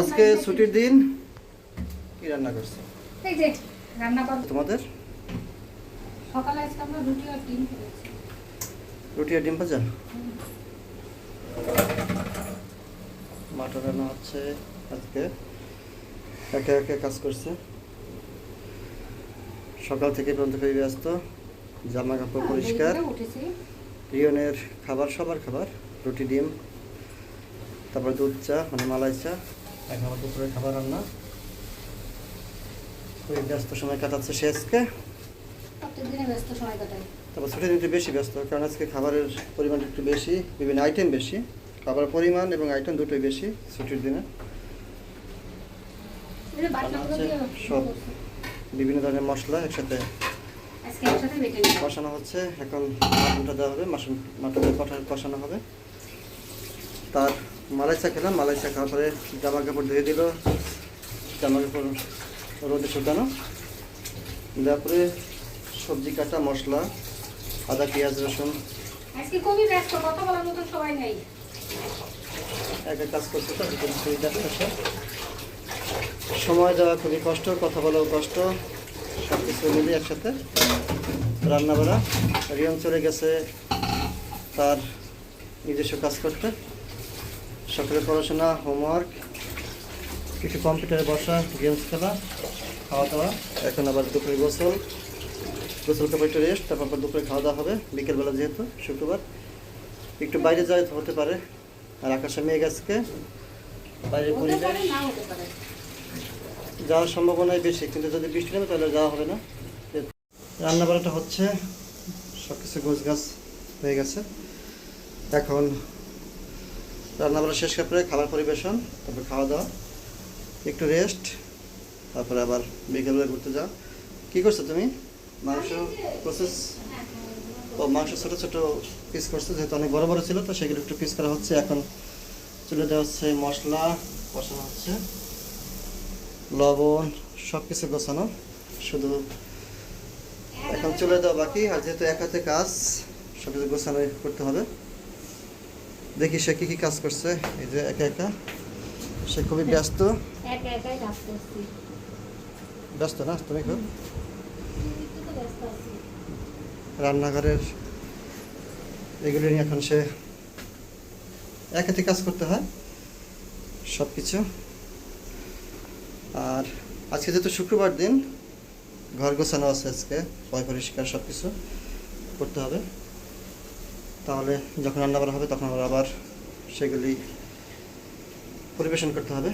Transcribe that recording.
আজকে ছুটির দিন কি রান্না করছ? এই যে রান্না করব তোমাদের? সকালে আজকে আমরা রুটি আর ডিম খেয়েছি রুটি আর ডিম ভাজা? মাটন রান্না হচ্ছে আজকে। একে একে কাজ করছে। সকাল থেকে পর্যন্ত খুবই ব্যস্ত। জামা কাপড় পরিষ্কার। হ্যাঁ, রিয়নের খাবার সবার খাবার। রুটি ডিম। তারপর দুধ চা মানে মালাই চা এখন আমার দুপুরে খাবার রান্না। খুবই ব্যস্ত সময় কাটাচ্ছে সে আজকে। তারপর ছুটির দিন একটু বেশি ব্যস্ত কারণ আজকে খাবারের পরিমাণ একটু বেশি বিভিন্ন আইটেম বেশি। খাবার পরিমাণ এবং আইটেম দুটোই বেশি ছুটির দিনে। সব। বিভিন্ন ধরনের মশলা একসাথে। কষানো হচ্ছে এখন মাটনটা দেওয়া হবে মাটন মাটনটা কষা কষানো হবে। তার মালাই চা খেলাম মালাই চা খাওয়ার পরে জামা কাপড় ধুয়ে দিল। জামা কাপড় রোদে শুকানো। দেওয়ার পরে সবজি কাটা মশলা আদা পেঁয়াজ রসুন। আজকে খুবই ব্যস্ত কথা বলার মতো সময় নেই। একটা কাজ করতে তো খুবই সময় দেওয়া খুবই কষ্ট কথা বলাও কষ্ট। সব কিছু মিলে একসাথে রান্না বাড়া রিয়ন চলে গেছে তার নিজস্ব কাজ করতে। সকালে পড়াশোনা হোমওয়ার্ক কিছু কম্পিউটারে বসা গেমস খেলা খাওয়া দাওয়া। এখন আবার দুপুরে গোসল। গোসল কাপড় একটু রেস্ট তারপর দুপুরে খাওয়া দাওয়া হবে। বিকেলবেলা যেহেতু শুক্রবার। একটু বাইরে যাওয়া হতে পারে। আর আকাশে মেঘ আজকে। বাইরে পরিবেশ পারে যাওয়ার সম্ভাবনাই বেশি। কিন্তু যদি বৃষ্টি নামে তাহলে যাওয়া হবে না। রান্না বাড়াটা হচ্ছে। সব কিছু গোছ গাছ হয়ে গেছে। এখন রান্না বাড়া শেষ করে খাবার পরিবেশন তারপর খাওয়া দাওয়া একটু রেস্ট তারপরে আবার বিকেলবেলা ঘুরতে যাও কী করছ তুমি? মাংস প্রসেস ও মাংস ছোটো ছোটো পিস করছ যেহেতু অনেক বড় বড় ছিল তো সেগুলো একটু পিস করা হচ্ছে। এখন চলে দেওয়া হচ্ছে মশলা কষানো হচ্ছে। লবণ সব কিছু গোছানো। শুধু এখন চলে দেওয়া বাকি আর যেহেতু এক হাতে কাজ সব কিছু গোছানো করতে হবে। দেখি সে কী কী কাজ করছে। এই যে একা একা। সে খুবই ব্যস্ত। ব্যস্ত না তুমি খুব? রান্নাঘরের এগুলো নিয়ে এখন সে এক হাতে কাজ করতে হয় সব কিছু আর আজকে যেহেতু শুক্রবার দিন ঘর গোছানো আছে আজকে পয় পরিষ্কার সব কিছু করতে হবে। তাহলে যখন রান্না করা হবে তখন আবার সেগুলি পরিবেশন করতে হবে।